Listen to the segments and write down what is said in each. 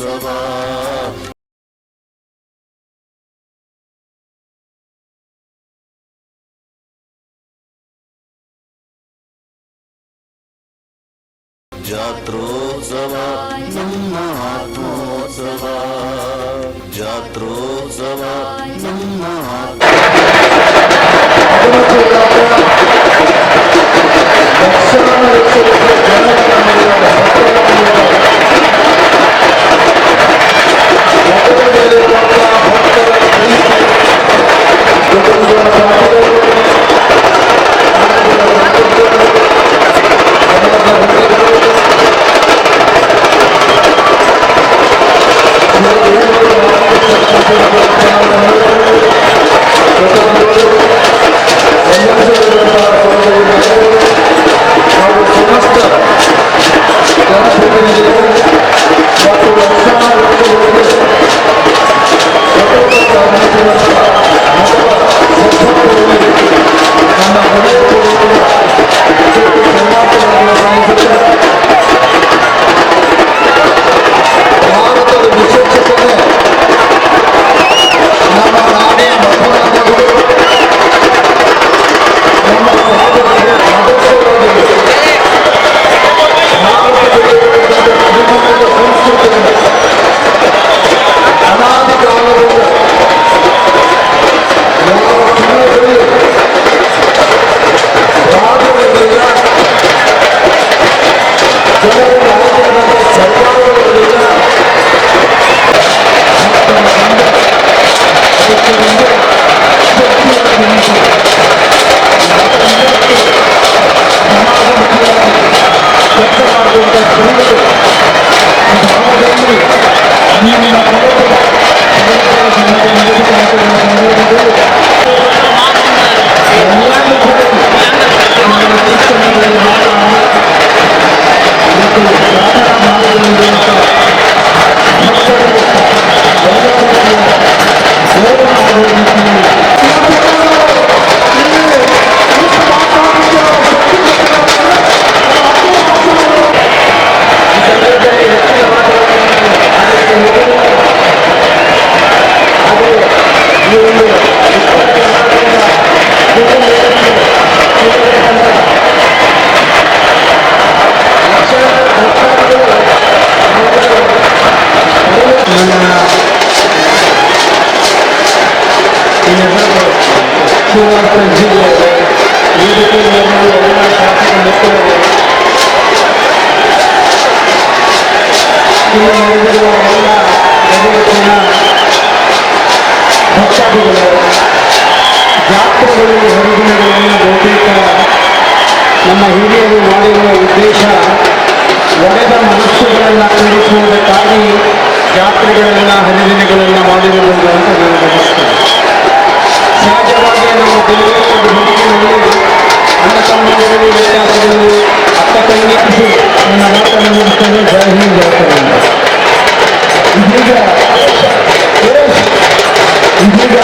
ಜಾತ್ರೋತ್ಸವ ಜಾತ್ರೋತ್ಸವ ನಮ್ಮ ಆತ್ಮೋತ್ಸವ ಜಾತ್ರೋತ್ಸವ ನಮ್ಮ ಆತ್ಮ ಶಿವಮೊಗ್ಗ ಜಿಲ್ಲೆ ಈ ರೀತಿಯಲ್ಲಿ ಎಲ್ಲ ಶಾಸಕ ಮಿತ್ರರು ಹರಿದಿನಗಳನ್ನು ನಮ್ಮ ಹಿರಿಯರು ಉದ್ದೇಶ ಒಡೆದ ಮನಸ್ಸುಗಳನ್ನು ಕೂಡಿಸುವುದಕ್ಕಾಗಿ ಜಾತ್ರೆಗಳೆಲ್ಲ ಹರಿದಿನಗಳೆಲ್ಲ ಮಾಡಿರುವುದು ಅಂತ ನಾನು ಗಮನಿಸ್ತೇನೆ ಅಣ್ಣ ತಮ್ಮಂದಿರಲ್ಲಿ ವ್ಯತ್ಯಾಸಗಳು ಅಕ್ಕ ತಂಗಿ ನನ್ನ ಮಾತನ್ನು ಮುಗಿಸ್ತೇನೆ ಜೈ ಹಿಂದ್ ಜೈ ಕರ್ನಾಟಕ. ಇದೀಗ ಇದೀಗ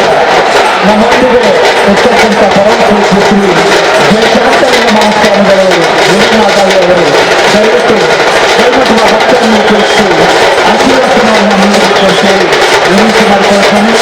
ನಮ್ಮೊಂದಿಗೆ ಎಚ್ಚರಿಸಿದಂಥ ಪರಮ ಶ್ರೀ ಜಯಶಂಕರನ ಮಹಾಸ್ಥಾನಗಳು ಗುರುನಾಥಾಯಿ ಅವರು ದಯವಿಟ್ಟು ಧರ್ಮದ ಭಕ್ತರನ್ನು ಕುರಿತು ಆಶೀರ್ವಚನವನ್ನು ಮುಂದುವರಿಸುವಂತೆ ವಿನಂತಿ ಮಾಡಿಕೊಳ್ತಾನೆ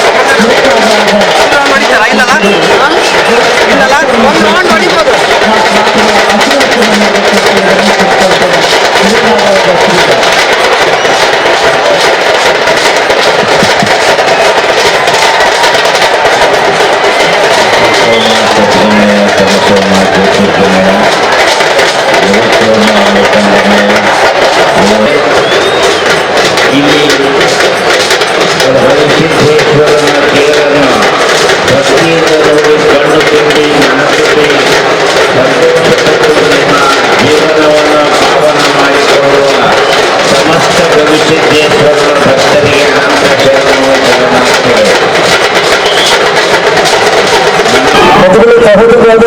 ಮೊದಲು ಸಹೋದರರಾದ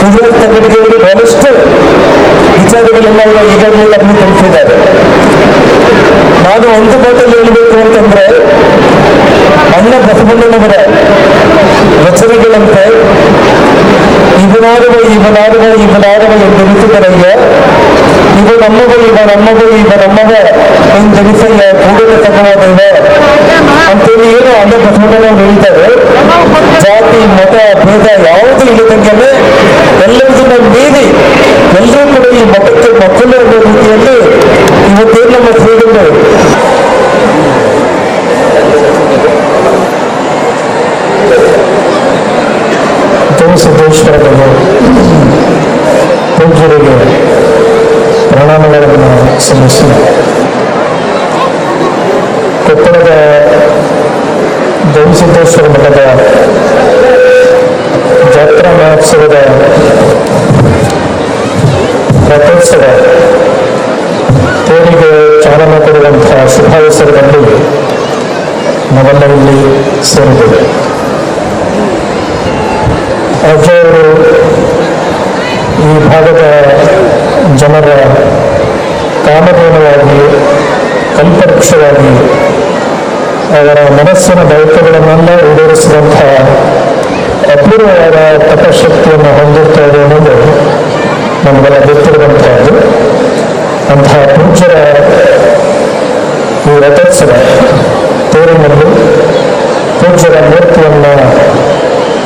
ಸುಜಾತ ತಗಡಿಗೆಯವರು ಬಹಳಷ್ಟು ವಿಚಾರಗಳೆಲ್ಲ ಅವರು ಈಗಾಗಲೇ ನಮಗೆ ತಿಳಿಸಿದ್ದಾರೆ ನಾನು ಒಂದು ಮಾತಲ್ಲಿ ಹೇಳಬೇಕು ಅಂತಂದ್ರೆ ಅಣ್ಣ ಬಸವಣ್ಣನವರ ವಚನಗಳಂತೆ ಇವನಾಡುವ ಇವನಾಡುವ ಇವನಾಡುವ ಎಂದೆನಿಸಿದರಯ್ಯ ಇವ ನಮ್ಮವ ಇವ ಇವ ನಮ್ಮದು ಇವ ನಮ್ಮದ ಹಿಂಗ್ ಜನಿಸಲ್ಲ ಕೂಡಲೇ ತಗೊಳ್ಳೋದಿದೆ ಅಂತೇಳಿ ಏನು ಅಲ್ಲೇ ಬಸವಣ್ಣ ಹೇಳ್ತಾರೆ ಜಾತಿ ಮತ ಭೇದ ಯಾವುದು ಇಲ್ಲದಂಗೆಲ್ಲ ಎಲ್ಲರಿಗಿಂತ ಮೀರಿ ಎಲ್ಲರೂ ಕೂಡ ಈ ಮಠಕ್ಕೆ ಮಕ್ಕಳು ಅನ್ನೋ ರೀತಿಯಲ್ಲಿ ಇವತ್ತೇನು ನಮ್ಮ ಶ್ರೀಗಳು ಸಿದ್ದೇಶ್ವರದಲ್ಲಿ ಪೂಜ್ಯರಿಗೆ ಪ್ರಣಾಮಗಳನ್ನು ಸಲ್ಲಿಸಿ ಕೊಪ್ಪಳದ ಗವಿಸಿದ್ದೇಶ್ವರ ಮಠದ ಜಾತ್ರಾ ಮಹೋತ್ಸವದ ರಥೋತ್ಸವ ತೇರಿಗೆ ಚಾಲನೆ ಕೊಡುವಂತಹ ಶುಭಾವಸರದಲ್ಲಿ ನಾವೆಲ್ಲ ಇಲ್ಲಿ ಸೇರಿದ್ದೇವೆ ಅಜ್ಜವರು ಈ ಭಾಗದ ಜನರ ಕಾಮಧೇನವಾಗಿ ಕಲ್ಪವೃಕ್ಷವಾಗಿ ಅವರ ಮನಸ್ಸಿನ ದೈತ್ಯಗಳನ್ನೆಲ್ಲ ಈಡೇರಿಸಿದಂತಹ ಅಪೂರ್ವವಾದ ತಪಶಕ್ತಿಯನ್ನು ಹೊಂದಿರ್ತಾರೆ ಅನ್ನೋದು ನಮಗೆಲ್ಲ ಗೊತ್ತಿರುವಂತಹದ್ದು ಅಂತಹ ಪೂಜ್ಯರ ಈ ರಥೋತ್ಸವ ತೇರಿನಲ್ಲಿ ಪೂಜ್ಯರ ಮೂರ್ತಿಯನ್ನು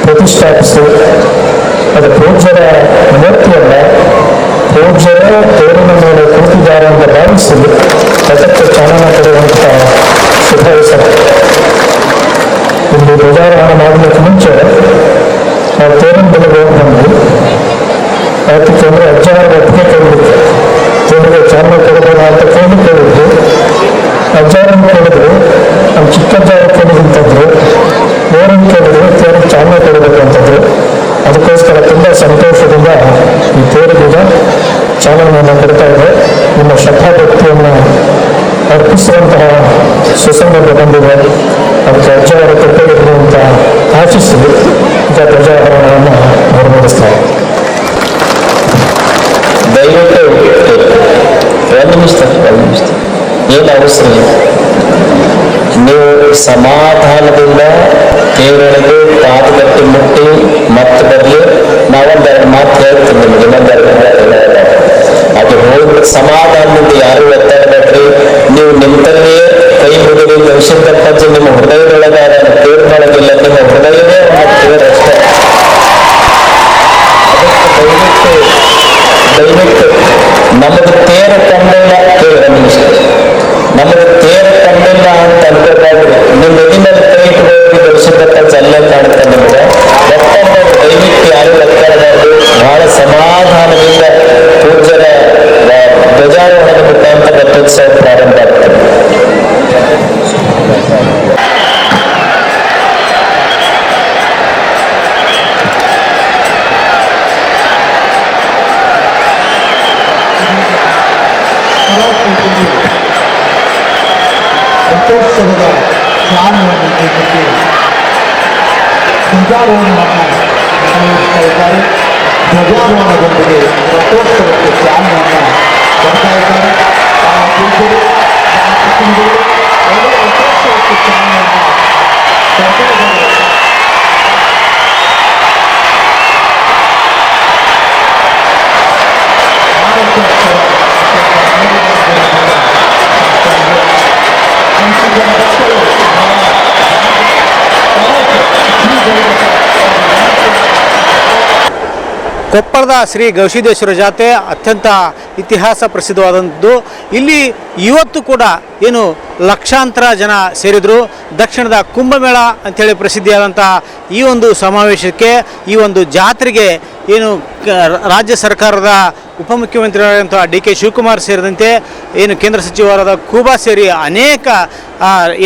ಪ್ರತಿಷ್ಠಾಪಿಸಿ, ಅದು ಪೂಜ್ಯರ ಮೂರ್ತಿಯಲ್ಲ ಪೂಜ್ಯರ ತೇರಿನ ಮೇಲೆ ಕುಳಿತಿದ್ದಾರೆ ಅಂತ ಭಾವಿಸಿದ್ರು ಅದಕ್ಕೆ ಚಾಲನೆ ಕೊಡುವಂತಹ ಶುಭಾವಿಸರ ಇಲ್ಲಿ ಧ್ವಜಾರೋಹಣ ಮಾಡಲಿಕ್ಕೆ ಮುಂಚೆ ನಾವು ತೇರಿನ ಬೆಲೆಗೆ ಹೋಗಿ ಅದಕ್ಕೆ ಅಂದರೆ ಅಜ್ಜಾರ ಒಪ್ಪಿಗೆ ತೇರಿಗೆ ಚಾಲನೆ ಕೊಡಬೇಡ ಅಂತ ಕೇಳಿ ಕೇಳಿದ್ದು ಸುಸಂದರ್ಭ ಬಂದಿದೆ ಅಜ್ಜಾವರ ಕೃಪೆಗಿರಲಿ ಅಂತ ಆಶಿಸಿ ಈಗ ಧ್ವಜಾರೋಹಣವನ್ನು ಹೊರಮೂಡಿಸ್ತಾರೆ ದಯವಿಟ್ಟು ಒಂದು ನಿಮಿಷ ಒಂದು ನಿಮಿಷ. ಏನು ಅವಸರ ನೀವು ಸಮಾಧಾನದಿಂದ ದೇವರೊಳಗೆ ಪಾದಗಟ್ಟಿ ಮುಟ್ಟಿ ಮತ್ತೆ ಬರಲಿ. ನಾವೊಂದೆರಡು ಮಾತು ಹೇಳ್ತೀನಿ ನಿಮಗೆ, ಇನ್ನೊಂದೆರಡು ಅದು ಹೋಗಿ ಸಮಾಧಾನದಿಂದ ಯಾರು ಒತ್ತಾಡಬೇಡ್ರಿ ನೀವು ಕೈ ಮುಗಿದು ಗವಿಸಿದ ಪಂಚ ನಿಮ್ಮ ಹೃದಯದೊಳಗೆ ಅದನ್ನು ತೀರ್ಮಾನಗಿಲ್ಲ ನಿಮ್ಮ ಹೃದಯವೇ ಒಂದು ದೇವರಷ್ಟೇ ಧ್ವಜಾರೋಹಣವನ್ನು ನೆರವೇರಿಸ್ತಾ ಇದ್ದಾರೆ ಧ್ವಜಾರೋಹಣದೊಂದಿಗೆ ರಥೋತ್ಸವಕ್ಕೆ ಚಾಲನೆಯನ್ನು ಕೊಡ್ತಾ ಇದ್ದಾರೆ ಆ ಪೂಜ್ಯರು, ಆ ಪ್ರತಿನಿಧಿಗಳು ಎಲ್ಲರೂ ರಥೋತ್ಸವಕ್ಕೆ ಚಾಲನೆಯನ್ನು ಕೊಡ್ತಾ ಇದ್ದಾರೆ ಭಾರತೋತ್ಸವ ಕೊಪ್ಪಳದ ಶ್ರೀ ಗವಿಸಿದ್ದೇಶ್ವರ ಜಾತ್ರೆ ಅತ್ಯಂತ ಇತಿಹಾಸ ಪ್ರಸಿದ್ಧವಾದಂಥದ್ದು. ಇಲ್ಲಿ ಇವತ್ತು ಕೂಡ ಏನು ಲಕ್ಷಾಂತರ ಜನ ಸೇರಿದರು. ದಕ್ಷಿಣದ ಕುಂಭಮೇಳ ಅಂಥೇಳಿ ಪ್ರಸಿದ್ಧಿಯಾದಂಥ ಈ ಒಂದು ಸಮಾವೇಶಕ್ಕೆ, ಈ ಒಂದು ಜಾತ್ರೆಗೆ ಏನು ರಾಜ್ಯ ಸರ್ಕಾರದ ಉಪಮುಖ್ಯಮಂತ್ರಿಯಾದಂಥ ಡಿ ಕೆ ಶಿವಕುಮಾರ್ ಸೇರಿದಂತೆ ಏನು ಕೇಂದ್ರ ಸಚಿವರಾದ ಕೂಬಾ ಸೇರಿ ಅನೇಕ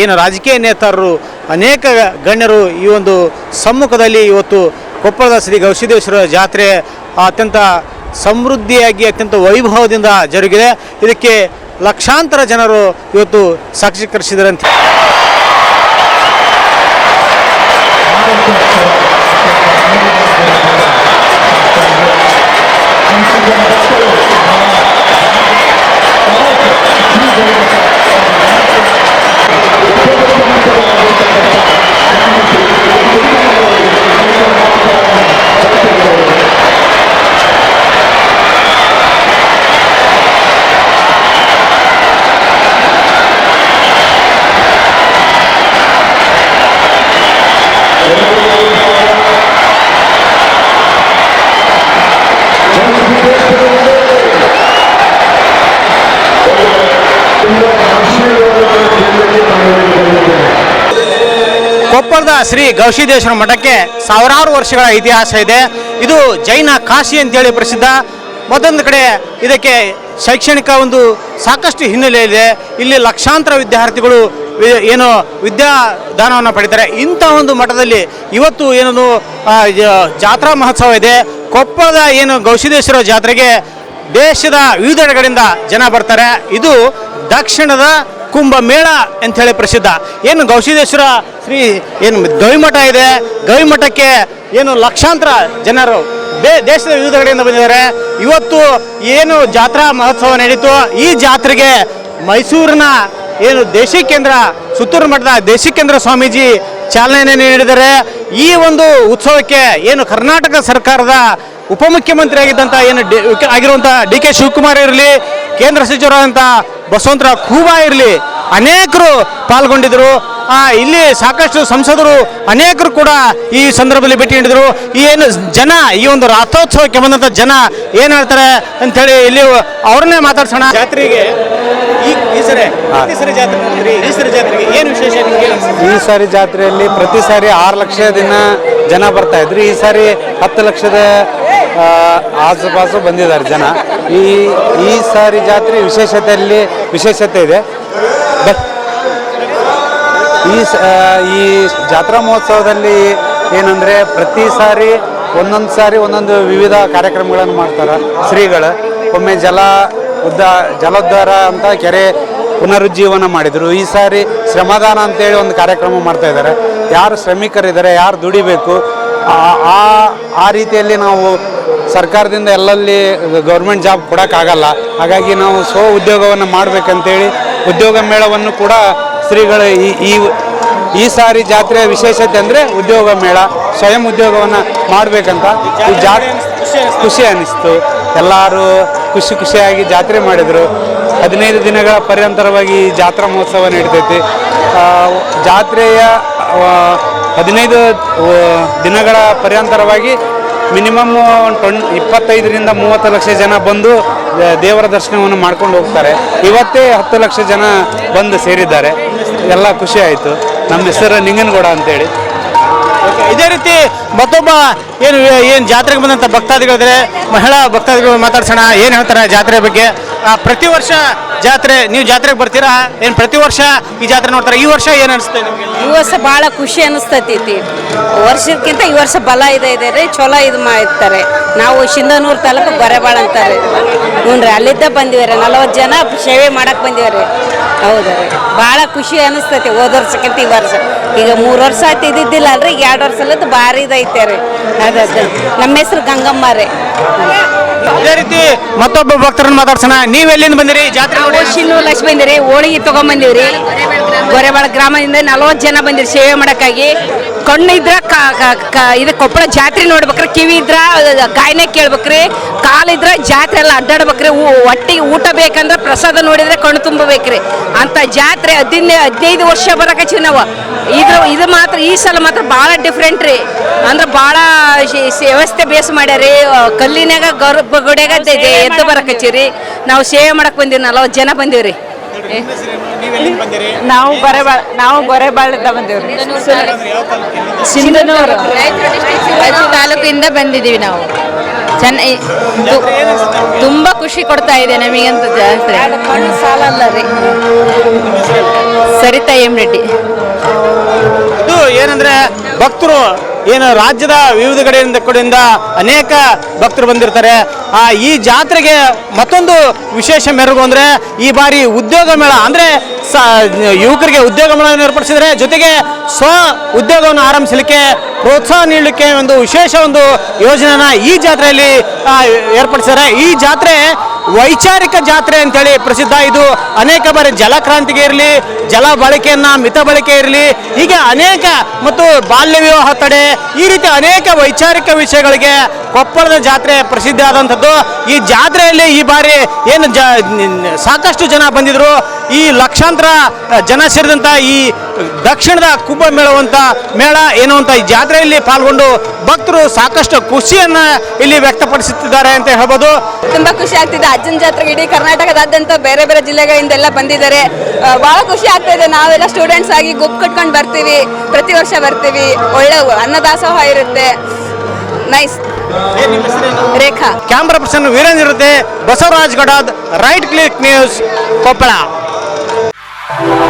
ಏನು ರಾಜಕೀಯ ನೇತಾರರು, ಅನೇಕ ಗಣ್ಯರು ಈ ಒಂದು ಸಮ್ಮುಖದಲ್ಲಿ ಇವತ್ತು ಕೊಪ್ಪಳದ ಶ್ರೀ ಗವಿಸಿದ್ದೇಶ್ವರ ಜಾತ್ರೆ ಅತ್ಯಂತ ಸಮೃದ್ಧಿಯಾಗಿ ಅತ್ಯಂತ ವೈಭವದಿಂದ ಜರುಗಿದೆ. ಇದಕ್ಕೆ ಲಕ್ಷಾಂತರ ಜನರು ಇವತ್ತು ಸಾಕ್ಷೀಕರಿಸಿದರಂತೆ ಕೊಪ್ಪಳದ ಶ್ರೀ ಗವಿಸಿದ್ದೇಶ್ವರ ಮಠಕ್ಕೆ ಸಾವಿರಾರು ವರ್ಷಗಳ ಇತಿಹಾಸ ಇದೆ. ಇದು ಜೈನ ಕಾಶಿ ಅಂತೇಳಿ ಪ್ರಸಿದ್ಧ. ಮತ್ತೊಂದು ಕಡೆ ಇದಕ್ಕೆ ಶೈಕ್ಷಣಿಕ ಒಂದು ಸಾಕಷ್ಟು ಹಿನ್ನೆಲೆ ಇದೆ. ಇಲ್ಲಿ ಲಕ್ಷಾಂತರ ವಿದ್ಯಾರ್ಥಿಗಳು ಏನು ವಿದ್ಯಾದಾನವನ್ನು ಪಡಿತಾರೆ. ಇಂಥ ಒಂದು ಮಠದಲ್ಲಿ ಇವತ್ತು ಏನೊಂದು ಜಾತ್ರಾ ಮಹೋತ್ಸವ ಇದೆ. ಕೊಪ್ಪಳದ ಏನು ಗೌಶಿದೇಶ್ವರ ಜಾತ್ರೆಗೆ ದೇಶದ ವಿವಿಧೆಡೆಗಳಿಂದ ಜನ ಬರ್ತಾರೆ. ಇದು ದಕ್ಷಿಣದ ಕುಂಭಮೇಳ ಅಂತ ಹೇಳಿ ಪ್ರಸಿದ್ಧ. ಏನು ಗೌಸಿದೇಶ್ವರ ಶ್ರೀ ಏನು ಗವಿಮಠ ಇದೆ, ಗವಿಮಠಕ್ಕೆ ಏನು ಲಕ್ಷಾಂತರ ಜನರು ಬೇ, ದೇಶದ ವಿವಿಧ ಕಡೆಯಿಂದ ಬಂದಿದ್ದಾರೆ. ಇವತ್ತು ಏನು ಜಾತ್ರಾ ಮಹೋತ್ಸವ ನಡೀತು. ಈ ಜಾತ್ರೆಗೆ ಮೈಸೂರಿನ ಏನು ದೇಶಿ ಕೇಂದ್ರ, ಸುತ್ತೂರು ಮಠದ ದೇಶಿ ಕೇಂದ್ರ ಸ್ವಾಮೀಜಿ ಚಾಲನೆ ನೀಡಿದರೆ ಈ ಒಂದು ಉತ್ಸವಕ್ಕೆ ಏನು ಕರ್ನಾಟಕ ಸರ್ಕಾರದ ಉಪಮುಖ್ಯಮಂತ್ರಿ ಆಗಿದ್ದಂಥ ಏನು ಡಿ ಆಗಿರುವಂಥ ಡಿ ಕೆ ಶಿವಕುಮಾರ್ ಇರಲಿ, ಕೇಂದ್ರ ಸಚಿವರಾದಂಥ ಬಸವಂತರಾವ್ ಖೂಬಾ ಇರಲಿ ಅನೇಕರು ಪಾಲ್ಗೊಂಡಿದ್ದರು ಆ, ಇಲ್ಲಿ ಸಾಕಷ್ಟು ಸಂಸದರು ಅನೇಕರು ಕೂಡ ಈ ಸಂದರ್ಭದಲ್ಲಿ ಭೇಟಿ ನೀಡಿದರು. ಏನು ಜನ ಈ ಒಂದು ರಥೋತ್ಸವಕ್ಕೆ ಬಂದಂಥ ಜನ ಏನು ಹೇಳ್ತಾರೆ ಅಂತೇಳಿ ಇಲ್ಲಿ ಅವ್ರನ್ನೇ ಮಾತಾಡ್ಸೋಣ. ಜಾತ್ರೆಗೆ ಈ ಸರಿ ಜಾತ್ರೆಗೆ ಏನು ವಿಶೇಷ ಈ ಸಾರಿ ಜಾತ್ರೆಯಲ್ಲಿ ಪ್ರತಿ ಸಾರಿ ಆರು ಲಕ್ಷ ದಿನ ಜನ ಬರ್ತಾ ಇದ್ರು. ಈ ಸಾರಿ ಹತ್ತು ಲಕ್ಷದ ಆಸುಪಾಸು ಬಂದಿದ್ದಾರೆ ಜನ. ಈ ಈ ಸಾರಿ ಜಾತ್ರೆ ವಿಶೇಷತೆಯಲ್ಲಿ ವಿಶೇಷತೆ ಇದೆ. ಈ ಈ ಜಾತ್ರಾ ಮಹೋತ್ಸವದಲ್ಲಿ ಏನಂದರೆ ಪ್ರತಿ ಸಾರಿ ಒಂದೊಂದು ಸಾರಿ ಒಂದೊಂದು ವಿವಿಧ ಕಾರ್ಯಕ್ರಮಗಳನ್ನು ಮಾಡ್ತಾರೆ ಶ್ರೀಗಳು. ಒಮ್ಮೆ ಜಲ ಉದ್ದ, ಜಲೋದ್ಧಾರ ಅಂತ ಕೆರೆ ಪುನರುಜ್ಜೀವನ ಮಾಡಿದರು. ಈ ಸಾರಿ ಶ್ರಮದಾನ ಅಂತೇಳಿ ಒಂದು ಕಾರ್ಯಕ್ರಮ ಮಾಡ್ತಾ ಇದ್ದಾರೆ. ಯಾರು ಶ್ರಮಿಕರಿದ್ದಾರೆ, ಯಾರು ದುಡಿಬೇಕು ಆ ಆ ರೀತಿಯಲ್ಲಿ ನಾವು ಸರ್ಕಾರದಿಂದ ಎಲ್ಲಲ್ಲಿ ಗೌರ್ಮೆಂಟ್ ಜಾಬ್ ಕೊಡೋಕ್ಕಾಗಲ್ಲ. ಹಾಗಾಗಿ ನಾವು ಸ್ವ ಉದ್ಯೋಗವನ್ನು ಮಾಡಬೇಕಂತೇಳಿ ಉದ್ಯೋಗ ಮೇಳವನ್ನು ಕೂಡ ಶ್ರೀಗಳು ಈ ಈ ಈ ಸಾರಿ ಜಾತ್ರೆಯ ವಿಶೇಷತೆ ಅಂದರೆ ಉದ್ಯೋಗ ಮೇಳ ಸ್ವಯಂ ಉದ್ಯೋಗವನ್ನು ಮಾಡಬೇಕಂತ ಈ ಜಾತ್ರೆ ಖುಷಿ ಅನ್ನಿಸ್ತು ಎಲ್ಲರೂ ಖುಷಿ ಖುಷಿಯಾಗಿ ಜಾತ್ರೆ ಮಾಡಿದರು. ಹದಿನೈದು ದಿನಗಳ ಪರ್ಯಂತರವಾಗಿ ಈ ಜಾತ್ರಾ ಮಹೋತ್ಸವ ನಡೀತೈತಿ. ಜಾತ್ರೆಯ ಹದಿನೈದು ದಿನಗಳ ಪರ್ಯಂತರವಾಗಿ ಮಿನಿಮಮ್ ಟ್ವೆಂಟ್ ಇಪ್ಪತ್ತೈದರಿಂದ ಮೂವತ್ತು ಲಕ್ಷ ಜನ ಬಂದು ದೇವರ ದರ್ಶನವನ್ನು ಮಾಡ್ಕೊಂಡು ಹೋಗ್ತಾರೆ. ಇವತ್ತೇ ಹತ್ತು ಲಕ್ಷ ಜನ ಬಂದು ಸೇರಿದ್ದಾರೆ. ಎಲ್ಲ ಖುಷಿ ಆಯಿತು. ನಮ್ಮ ಹೆಸರು ನಿಂಗನಗೌಡ ಅಂತೇಳಿ. ಇದೇ ರೀತಿ ಮತ್ತೊಬ್ಬ ಏನು ಏನು ಜಾತ್ರೆಗೆ ಬಂದಂಥ ಭಕ್ತಾದಿಗಳಿದ್ರೆ, ಮಹಿಳಾ ಭಕ್ತಾದಿಗಳು ಮಾತಾಡ್ಸೋಣ. ಏನು ಹೇಳ್ತಾರೆ ಜಾತ್ರೆ ಬಗ್ಗೆ? ಪ್ರತಿ ವರ್ಷ ಜಾತ್ರೆ, ನೀವು ಜಾತ್ರೆಗೆ ಬರ್ತೀರಾ? ಏನು ಪ್ರತಿ ವರ್ಷ ಈ ಜಾತ್ರೆ ನೋಡ್ತಾರೆ? ಈ ವರ್ಷ ಏನು ಅನಿಸ್ತದೆ ಈ ವರ್ಷ ಭಾಳ ಖುಷಿ ಅನಿಸ್ತೈತಿ ವರ್ಷಕ್ಕಿಂತ ಈ ವರ್ಷ ಬಲ ಇದೆ ಇದೆ ರೀ, ಚಲೋ ಇದು ಮಾಡ್ತಾರೆ. ನಾವು ಶಿಂದನೂರು ತಾಲೂಕು ಬಾಳ ಅಂತಾರೆ ಹ್ಞೂ ರೀ, ಅಲ್ಲಿದ್ದ ರೀ ನಲವತ್ತು ಜನ ಸೇವೆ ಮಾಡಕ್ಕೆ ರೀ. ಹೌದು ರೀ. ಭಾಳ ಖುಷಿ ಅನಿಸ್ತೈತಿ ಹೋದ ವರ್ಷಕ್ಕಿಂತ ಈ ವರ್ಷ. ಈಗ ಮೂರು ವರ್ಷ ಆಯ್ತು ಇದ್ದಿದ್ದಿಲ್ಲ ಅಲ್ರಿ ಎರಡು ವರ್ಷ ಭಾರಿ ಇದೈತೆ ರೀ. ಅದ. ನಮ್ಮ ಹೆಸ್ರು ಗಂಗಮ್ಮ ರೀ. ಇದೇ ರೀತಿ ಮತ್ತೊಬ್ಬ ಭಕ್ತರನ್ನ ಮಾತಾಡ್ಸೋಣ. ನೀವು ಎಲ್ಲಿಂದ ಬಂದಿರಿ? ಜಾತ್ರೆ ನೋಡಿ. ಶಿನ್ನೂರು ಲಕ್ಷ್ಮಿ ಬಂದಿರಿ ಹೋಳಿಗೆ ತಗೊಂಬಂದಿವ್ರಿ. ಗೊರೆಬಾಳ ಗ್ರಾಮದಿಂದ ನಲವತ್ತು ಜನ ಬಂದಿರಿ ಸೇವೆ ಮಾಡೋಕ್ಕಾಗಿ. ಕಣ್ಣು ಇದ್ರ ಕ- ಕ- ಕ- ಇದು ಕೊಪ್ಪಳ ಜಾತ್ರೆ ನೋಡ್ಬೇಕ್ರಿ ಕಿವಿ ಇದ್ರ ಗಾಯನ ಕೇಳ್ಬೇಕ್ರಿ ಕಾಲಿದ್ರ ಜಾತ್ರೆ ಎಲ್ಲ ಅಡ್ಡಾಡ್ಬೇಕ್ರಿ ಹೊಟ್ಟಿಗೆ ಊಟ ಬೇಕಂದ್ರೆ ಪ್ರಸಾದ ನೋಡಿದ್ರೆ ಕಣ್ಣು ತುಂಬಬೇಕ್ರಿ. ಅಂತ ಜಾತ್ರೆ ಹದಿನೈದು ಹದಿನೈದು ವರ್ಷ ಬರಕಚ್ಚಿ ನಾವು. ಇದ್ರ ಇದು ಮಾತ್ರ ಈ ಸಲ ಮಾತ್ರ ಭಾಳ ಡಿಫ್ರೆಂಟ್ ರೀ. ಅಂದ್ರೆ ಭಾಳ ಶಿ- ಶಿ- ವ್ಯವಸ್ಥೆ ಬೇಸ್ ಮಾಡ್ಯಾರಿ. ಕಲ್ಲಿನಾಗ ಗರ್ಭಗುಡಿಯಾಗ ಇದೆ ಎದ್ದು ಬರಕಚ್ಚಿರಿ ನಾವು ಸೇವೆ ಮಾಡಕ್ ಬಂದೀವಿ ನಲವತ್ತು ಜನ ಬಂದೀವ್ರಿ. ನಾವು ಬರೆಬಾಳ್ ನಾವು ಬರೆ ಬಾಳಿಂದ ಬಂದಿವ್ರಿ. ಸಿಂಧನೂರು ರಾಯಚೂರು ತಾಲೂಕಿಂದ ಬಂದಿದ್ದೀವಿ ನಾವು. ಚೆನ್ನೈ ತುಂಬ ಖುಷಿ ಕೊಡ್ತಾ ಇದೆ ನಮಗೆ ಜಾತ್ರೆ. ಕಣ್ಣು ಸಾಲಲ್ಲ ರೀ. ಸರಿತಾ ಎಂ ರೆಡ್ಡಿ. ಇದು ಏನಂದ್ರೆ ಭಕ್ತರು ಏನು ರಾಜ್ಯದ ವಿವಿಧ ಕಡೆಯಿಂದ ಕಡೆಯಿಂದ ಅನೇಕ ಭಕ್ತರು ಬಂದಿರ್ತಾರೆ. ಆ, ಈ ಜಾತ್ರೆಗೆ ಮತ್ತೊಂದು ವಿಶೇಷ ಮೆರುಗು ಅಂದ್ರೆ ಈ ಬಾರಿ ಉದ್ಯೋಗ ಮೇಳ ಅಂದ್ರೆ ಯುವಕರಿಗೆ ಉದ್ಯೋಗ ಮೇಳವನ್ನು ಏರ್ಪಡಿಸಿದರೆ ಜೊತೆಗೆ ಸ್ವ ಉದ್ಯೋಗವನ್ನು ಆರಂಭಿಸಲಿಕ್ಕೆ ಪ್ರೋತ್ಸಾಹ ನೀಡಲಿಕ್ಕೆ ಒಂದು ವಿಶೇಷ ಒಂದು ಯೋಜನೆಯನ್ನು ಈ ಜಾತ್ರೆಯಲ್ಲಿ ಏರ್ಪಡಿಸಿದ್ದಾರೆ. ಈ ಜಾತ್ರೆ ವೈಚಾರಿಕ ಜಾತ್ರೆ ಅಂತೇಳಿ ಪ್ರಸಿದ್ಧ. ಇದು ಅನೇಕ ಬಾರಿ ಜಲಕ್ರಾಂತಿಗೆ ಇರಲಿ, ಜಲ ಬಳಕೆಯನ್ನು ಮಿತ ಬಳಕೆ ಇರಲಿ, ಹೀಗೆ ಅನೇಕ ಮತ್ತು ಬಾಲ್ಯ ವಿವಾಹ ತಡೆ, ಈ ರೀತಿ ಅನೇಕ ವೈಚಾರಿಕ ವಿಷಯಗಳಿಗೆ ಕೊಪ್ಪಳದ ಜಾತ್ರೆ ಪ್ರಸಿದ್ಧ ಆದಂಥದ್ದು ಈ ಜಾತ್ರೆಯಲ್ಲಿ ಈ ಬಾರಿ ಏನು ಜ, ಸಾಕಷ್ಟು ಜನ ಬಂದಿದ್ರು. ಈ ಲಕ್ಷಾಂತರ ಜನ ಸೇರಿದಂಥ ಈ ದಕ್ಷಿಣದ ಕುಂಭಮೇಳವಂತ ಮೇಳ ಎನ್ನುವಂಥ ಈ ಜಾತ್ರೆಯಲ್ಲಿ ಪಾಲ್ಗೊಂಡು ಭಕ್ತರು ಸಾಕಷ್ಟು ಖುಷಿಯನ್ನ ಇಲ್ಲಿ ವ್ಯಕ್ತಪಡಿಸುತ್ತಿದ್ದಾರೆ ಅಂತ ಹೇಳ್ಬೋದು. ತುಂಬಾ ಖುಷಿ ಆಗ್ತಿದೆ. ಅಜ್ಜನ ಜಾತ್ರೆಗೆ ಇಡೀ ಕರ್ನಾಟಕದಾದ್ಯಂತ ಬೇರೆ ಬೇರೆ ಜಿಲ್ಲೆಗಳಿಂದೆಲ್ಲ ಬಂದಿದ್ದಾರೆ. ಬಹಳ ಖುಷಿ ಆಗ್ತಾ ಇದೆ. ನಾವೆಲ್ಲ ಸ್ಟೂಡೆಂಟ್ಸ್ ಆಗಿ ಗುಪ್ ಕಟ್ಕೊಂಡು ಬರ್ತೀವಿ. ಪ್ರತಿ ವರ್ಷ ಬರ್ತೀವಿ. ಒಳ್ಳೆ ಅನ್ನದಾಸೋಹ ಇರುತ್ತೆ. Nice Rekha. Camera person Veerendra ಇರುತ್ತೆ. Basavaraj Gadad right click news Koppal. Thank you.